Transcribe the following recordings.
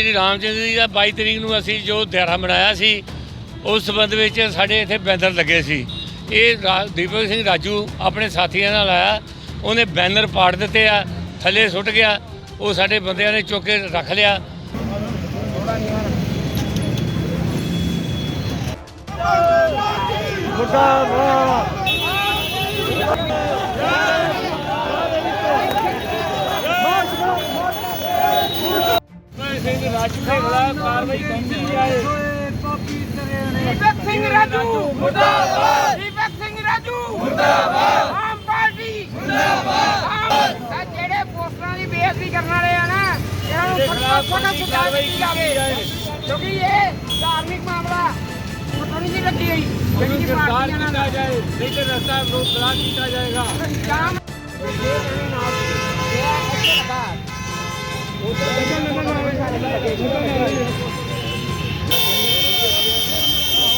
ਸ੍ਰੀ ਰਾਮ ਚੰਦਰ ਜੀ ਦਾ 22 ਤਰੀਕ ਨੂੰ ਅਸੀਂ ਜੋ ਦਿਹਾੜਾ ਮਨਾਇਆ ਸੀ, ਉਸ ਸੰਬੰਧ ਵਿੱਚ ਸਾਡੇ ਇੱਥੇ ਬੈਨਰ ਲੱਗੇ ਸੀ। ਇਹ ਰਾ- ਦੀਪਕ ਸਿੰਘ ਰਾਜੂ ਆਪਣੇ ਸਾਥੀਆਂ ਨਾਲ ਆਇਆ, ਉਹਨੇ ਬੈਨਰ ਪਾੜ ਦਿੱਤੇ ਆ, ਥੱਲੇ ਸੁੱਟ ਗਿਆ, ਉਹ ਸਾਡੇ ਬੰਦਿਆਂ ਨੇ ਚੁੱਕ ਕੇ ਰੱਖ ਲਿਆ। ਸਿੰਘ ਰਾਜੂ ਦੇ ਖਿਲਾਫ ਕਾਰਵਾਈ ਕੀਤੀ ਜਾਏ ਦੀਪਕ ਸਿੰਘ ਰਾਜੂ ਮੁਰਦਾਬਾਦ ਦੀਪਕ ਸਿੰਘ ਰਾਜੂ ਮੁਰਦਾਬਾਦ ਆਮ ਪਾਰਟੀ ਮੁਰਦਾਬਾਦ ਆ ਜਿਹੜੇ ਪੋਸਟਰਾਂ ਦੀ ਬੇਇੱਜ਼ਤੀ ਕਰਨ ਵਾਲੇ ਆ ਨਾ ਇਹਨਾਂ ਨੂੰ ਫਟਾਫਟ ਸੁਧਾਰ ਕੀਤੀ ਜਾਵੇ ਕਿਉਂਕਿ ਇਹ ਧਾਰਮਿਕ ਮਾਮਲਾ ਪਤਾ ਨਹੀਂ ਲੱਗੀ ਹੋਈ ਜਿਹੜੀ ਪਾਰਟੀਆਂ ਨਾਲ ਜਾਏ ਨਹੀਂ ਤੇ ਰਸਤਾ ਰੋਕ ਬਲਾਕ ਕੀਤਾ ਜਾਏਗਾ ਜਾਮ ਇਹ ਨਾਲ ਇਹ ਅੱਗੇ ਲਗਾ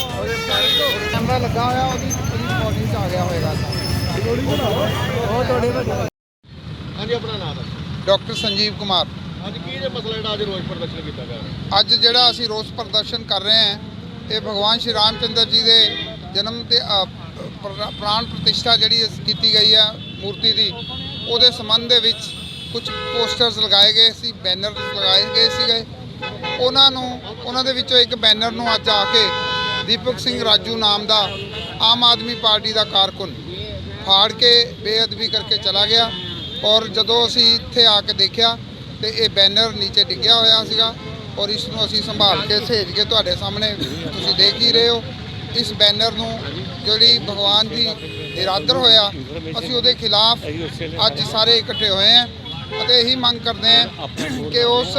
ਕੈਮਰਾ ਲੱਗਾ ਹੋਇਆ ਉਹਦੀ ਉਹਦੀ ਰਿਕਾਰਡਿੰਗ ਚ ਆ ਗਿਆ ਹੋਏਗਾ ਉਹ ਤੁਹਾਡੇ ਹਾਂਜੀ ਆਪਣਾ ਨਾਮ ਦੱਸੋ। ਡਾਕਟਰ ਸੰਜੀਵ ਕੁਮਾਰ। ਅੱਜ ਕੀ ਜੇ ਮਸਲਾ ਜਿਹੜਾ ਅੱਜ ਰੋਜ਼ ਪ੍ਰਦਰਸ਼ਨ ਕੀਤਾ ਗਿਆ ਹੈ ਅੱਜ ਜਿਹੜਾ ਅਸੀਂ ਰੋਸ ਪ੍ਰਦਰਸ਼ਨ ਕਰ ਰਹੇ ਹਾਂ ਇਹ ਭਗਵਾਨ ਸ਼੍ਰੀ ਰਾਮਚੰਦਰ ਜੀ ਦੇ ਜਨਮ ਤੇ ਅ, ਪ੍ਰਾ- ਪ੍ਰਾਣ ਪ੍ਰਤਿਸ਼ਠਾ ਜਿਹੜੀ ਇਸ ਕੀਤੀ ਗਈ ਹੈ ਮੂਰਤੀ ਦੀ ਉਹਦੇ ਸੰਬੰਧ ਦੇ ਵਿੱਚ ਕੁਝ ਪੋਸਟਰਸ ਲਗਾਏ ਗਏ ਸੀ ਬੈਨਰ ਲਗਾਏ ਗਏ ਸੀਗੇ। ਉਹਨਾਂ ਨੂੰ, ਉਹਨਾਂ ਦੇ ਵਿੱਚੋਂ ਇੱਕ ਬੈਨਰ ਨੂੰ ਅੱਜ ਆ ਕੇ ਦੀਪਕ ਸਿੰਘ ਰਾਜੂ ਨਾਮ ਦਾ ਆਮ ਆਦਮੀ ਪਾਰਟੀ ਦਾ ਕਾਰਕੁਨ ਫਾੜ ਕੇ ਬੇਅਦਬੀ ਕਰਕੇ ਚਲਾ ਗਿਆ ਔਰ ਜਦੋਂ ਅਸੀਂ ਇੱਥੇ ਆ ਕੇ ਦੇਖਿਆ ਤੇ ਇਹ ਬੈਨਰ ਨੀਚੇ ਡਿੱਗਿਆ ਹੋਇਆ ਸੀਗਾ ਔਰ ਇਸ ਨੂੰ ਅਸੀਂ ਸੰਭਾਲ ਕੇ ਸਹੇਜ ਕੇ ਤੁਹਾਡੇ ਸਾਹਮਣੇ ਤੁਸੀਂ ਦੇਖ ਹੀ ਰਹੇ ਹੋ। ਇਸ ਬੈਨਰ ਨੂੰ ਜਿਹੜੀ ਭਗਵਾਨ ਦੀ ਇਰਾਦਰ ਹੋਇਆ, ਅਸੀਂ ਉਹਦੇ ਖਿਲਾਫ ਅੱਜ ਸਾਰੇ ਇਕੱਠੇ ਹੋਏ ਹਾਂ। ਅਤੇ ਇਹੀ ਮੰਗ ਕਰਦੇ ਹਾਂ ਕਿ ਉਸ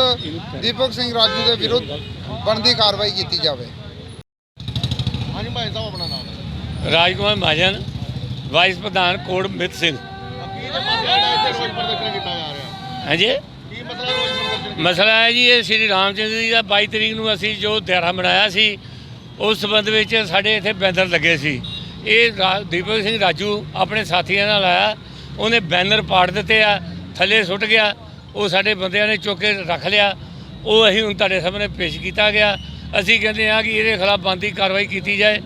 ਦੀਪਕ ਸਿੰਘ ਰਾਜੂ ਦੇ ਵਿਰੁੱਧ ਬਣਦੀ ਕਾਰਵਾਈ ਕੀਤੀ ਜਾਵੇ। ਹਾਂਜੀ ਭਾਈ ਸਾਹਿਬ ਆਪਣਾ ਨਾਮ? ਰਾਜਕੁਮਾਰ ਮਹਾਜਨ ਵਾਈਸ ਪ੍ਰਧਾਨ ਕੋੜ ਮਿਤ ਸਿੰਘ। ਹਾਂਜੀ? ਮਸਲਾ ਹੈ ਜੀ ਇਹ ਸ੍ਰੀ ਰਾਮ ਚੰਦਰ ਜੀ ਦਾ 22 ਤਰੀਕ ਨੂੰ ਅਸੀਂ ਜੋ ਦਿਹਾੜਾ ਮਨਾਇਆ ਸੀ ਉਸ ਸੰਬੰਧ ਵਿੱਚ ਸਾਡੇ ਇੱਥੇ ਬੈਨਰ ਲੱਗੇ ਸੀ। ਇਹ ਦੀਪਕ ਸਿੰਘ ਰਾਜੂ ਆਪਣੇ ਸਾਥੀਆਂ ਨਾਲ ਆਇਆ ਉਹਨੇ ਬੈਨਰ ਪਾੜ ਦਿੱਤੇ ਆ। ਥੱਲੇ ਸੁੱਟ ਗਿਆ ਉਹ ਸਾਡੇ ਬੰਦਿਆਂ ਨੇ ਚੁੱਕ ਕੇ ਰੱਖ ਲਿਆ ਉਹ ਅਸੀਂ ਹੁਣ ਤੁਹਾਡੇ ਸਾਹਮਣੇ ਪੇਸ਼ ਕੀਤਾ ਗਿਆ। ਅਸੀਂ ਕਹਿੰਦੇ ਹਾਂ ਕਿ ਇਹਦੇ ਖਿਲਾਫ ਬੰਦੀ ਕਾਰਵਾਈ ਕੀਤੀ ਜਾਏ।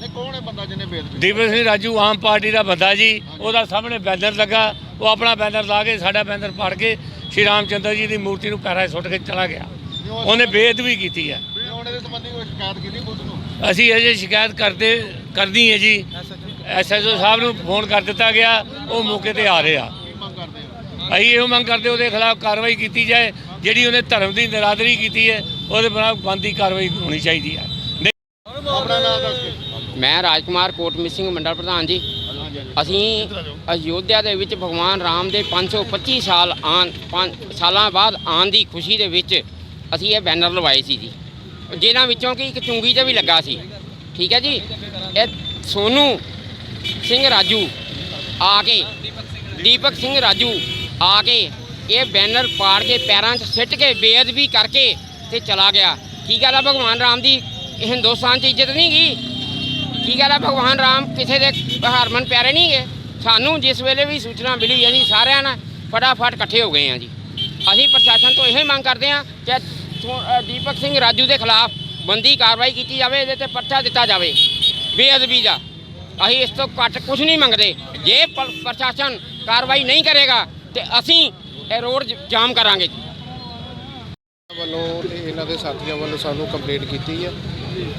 ਨੇ ਕੌਣ ਹੈ ਬੰਦਾ ਜਿਹਨੇ ਬੇਦਬੀ ਦੀਪਕ ਸਿੰਘ ਰਾਜੂ ਆਮ ਪਾਰਟੀ ਦਾ ਬੰਦਾ ਜੀ ਉਹਦਾ ਸਾਹਮਣੇ ਬੈਨਰ ਲੱਗਾ ਉਹ ਆਪਣਾ ਬੈਨਰ ਲਾ ਕੇ ਸਾਡਾ ਬੈਨਰ ਪਾੜ ਕੇ ਸ਼੍ਰੀ ਰਾਮਚੰਦਰ ਜੀ ਦੀ ਮੂਰਤੀ ਨੂੰ ਪੈਰਾਂ 'ਚ ਸੁੱਟ ਕੇ ਚਲਾ ਗਿਆ। ਉਹਨੇ ਹੈ ਵੀ ਕੀਤੀ ਨੂੰ? ਅਸੀਂ ਅਜੇ ਸ਼ਿਕਾਇਤ ਕਰਦੇ ਕਰਦੀ ਹੈ ਜੀ। ਐਸਐਸਓ ਸਾਹਿਬ। ਨੂੰ ਫੋਨ ਕਰ ਦਿੱਤਾ ਗਿਆ ਉਹ ਮੌਕੇ ਤੇ ਆ ਰਹੇ ਆ। ਹੋ ਅਸੀਂ ਇਹੋ ਮੰਗ ਕਰਦੇ ਉਹਦੇ ਖਿਲਾਫ ਕਾਰਵਾਈ ਕੀਤੀ ਜਾਏ ਜਿਹੜੀ ਉਹਨੇ ਧਰਮ ਦੀ ਨਿਰਾਦਰੀ ਕੀਤੀ ਹੈ ਉਹਦੇ ਖਿਲਾਫ ਬੰਦੀ ਕਾਰਵਾਈ ਹੋਣੀ ਚਾਹੀਦੀ ਹੈ। ਮੈਂ ਰਾਜਕੁਮਾਰ ਕੋਟ ਮਿਸਿੰਗ ਮੰਡਲ ਪ੍ਰਧਾਨ ਜੀ। ਅਸੀਂ ਅਯੋਧਿਆ ਦੇ ਵਿੱਚ ਭਗਵਾਨ ਰਾਮ ਦੇ 525 ਸਾਲ ਆਨ ਸਾਲਾਂ ਬਾਅਦ ਆਉਣ ਦੀ ਖੁਸ਼ੀ ਦੇ ਵਿੱਚ ਅਸੀਂ ਇਹ ਬੈਨਰ ਲਵਾਏ ਸੀ ਜੀ। ਜਿਨ੍ਹਾਂ ਵਿੱਚੋਂ ਕਿ ਇੱਕ ਚੁੰਗੀ ਤੇ ਵੀ ਲੱਗਾ ਸੀ। ਠੀਕ ਹੈ ਜੀ? ਇਹ ਸੋਨੂ ਸਿੰਘ ਰਾਜੂ ਆ ਕੇ ਦੀਪਕ ਸਿੰਘ ਰਾਜੂ ਆ ਕੇ ਇਹ ਬੈਨਰ ਪਾੜ ਕੇ ਪੈਰਾਂ 'ਚ ਸਿੱਟ ਕੇ ਬੇਅਦਬੀ ਕਰਕੇ ਤੇ ਚਲਾ ਗਿਆ। ਕੀ ਗੱਲ ਆ ਭਗਵਾਨ ਰਾਮ ਦੀ? ਹਿੰਦੁਸਤਾਨ 'ਚ ਇੱਜ਼ਤ ਨਹੀਂ ਗਈ? ਕੀ ਗੱਲ ਆ ਭਗਵਾਨ ਰਾਮ? ਕਿਸੇ ਦੇ ਹਰਮਨ ਪਿਆਰੇ ਨਹੀਂ ਗਏ? ਸਾਨੂੰ ਜਿਸ ਵੇਲੇ ਵੀ ਸੂਚਨਾ ਮਿਲੀ ਅਸੀਂ ਸਾਰਿਆਂ ਨਾਲ ਫਟਾਫਟ ਇਕੱਠੇ ਹੋ ਗਏ ਹਾਂ ਜੀ। ਅਸੀਂ ਪ੍ਰਸ਼ਾਸਨ ਤੋਂ ਇਹੋ ਹੀ ਮੰਗ ਕਰਦੇ ਹਾਂ ਕਿ ਦੀਪਕ ਸਿੰਘ ਰਾਜੂ ਦੇ ਖਿਲਾਫ ਬੰਦੀ ਕਾਰਵਾਈ ਕੀਤੀ ਜਾਵੇ ਇਹਦੇ ਤੇ ਪਰਚਾ ਦਿੱਤਾ ਜਾਵੇ। ਬੇਅਦਬੀ ਦਾ। ਅਸੀਂ ਇਸ ਤੋਂ ਘੱਟ ਕੁਝ ਨਹੀਂ ਮੰਗਦੇ। ਜੇ ਪ- ਪ੍ਰਸ਼ਾਸਨ ਕਾਰਵਾਈ ਨਹੀਂ ਕਰੇਗਾ ਤੇ ਅਸੀਂ ਇਹ ਰੋਡ ਜਾਮ ਕਰਾਂਗੇ ਜੀ। ਵੱਲੋਂ ਤੇ ਇਹਨਾਂ ਦੇ ਸਾਥੀਆਂ ਵੱਲੋਂ ਸਾਨੂੰ ਕੰਪਲੇਂਟ ਕੀਤੀ ਹੈ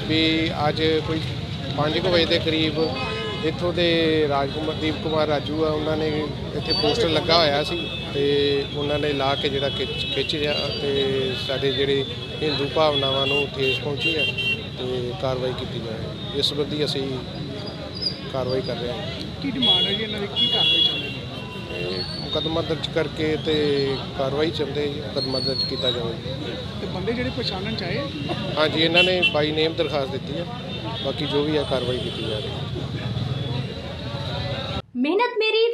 ਵੀ ਅੱਜ ਕੋਈ 5 ਵਜੇ ਦੇ ਕਰੀਬ ਇੱਥੋਂ ਦੇ ਰਾਜਕੁਮਾਰ ਦੀਪ ਕੁਮਾਰ ਰਾਜੂ ਆ ਉਹਨਾਂ ਨੇ ਇੱਥੇ ਪੋਸਟਰ ਲੱਗਾ ਹੋਇਆ ਸੀ ਤੇ ਉਹਨਾਂ ਨੇ ਲਾ ਕੇ ਜਿਹੜਾ ਖਿੱਚ ਖਿੱਚ ਰਿਹਾ ਤੇ ਸਾਡੇ ਜਿਹੜੇ ਹਿੰਦੂ ਭਾਵਨਾਵਾਂ ਨੂੰ ਠੇਸ ਪਹੁੰਚੀ ਹੈ ਤੇ ਕਾਰਵਾਈ ਕੀਤੀ ਜਾਏ ਇਸ ਸੰਬੰਧੀ ਅਸੀਂ ਕਾਰਵਾਈ ਕਰ ਰਹੇ ਹਾਂ। ਕੀ ਡਿਮਾਂਡ ਹੈ ਜੀ ਇਹਨਾਂ ਦੀ? ਕੀ ਕਾਰਵਾਈ ਚੱਲ ਰਹੀ ਹੈ? ਇਹ ਮੁਕਦਮਾ ਦਰਜ ਕਰਕੇ ਤੇ ਕਾਰਵਾਈ ਚੱਲਦੇ ਮੁਕਦਮਾ ਦਰਜ ਕੀਤਾ ਜਾਵੇ ਤੇ ਬੰਦੇ ਜਿਹੜੇ ਪਛਾਣਨ ਚਾਹੇ ਹਾਂਜੀ ਇਹਨਾਂ ਨੇ ਬਾਈ ਨੇਮ ਦਰਖਾਸਤ ਦਿੱਤੀ ਹੈ। ਬਾਕੀ ਜੋ ਵੀ ਹੈ ਕਾਰਵਾਈ ਕੀਤੀ ਜਾ ਰਹੀ ਹੈ।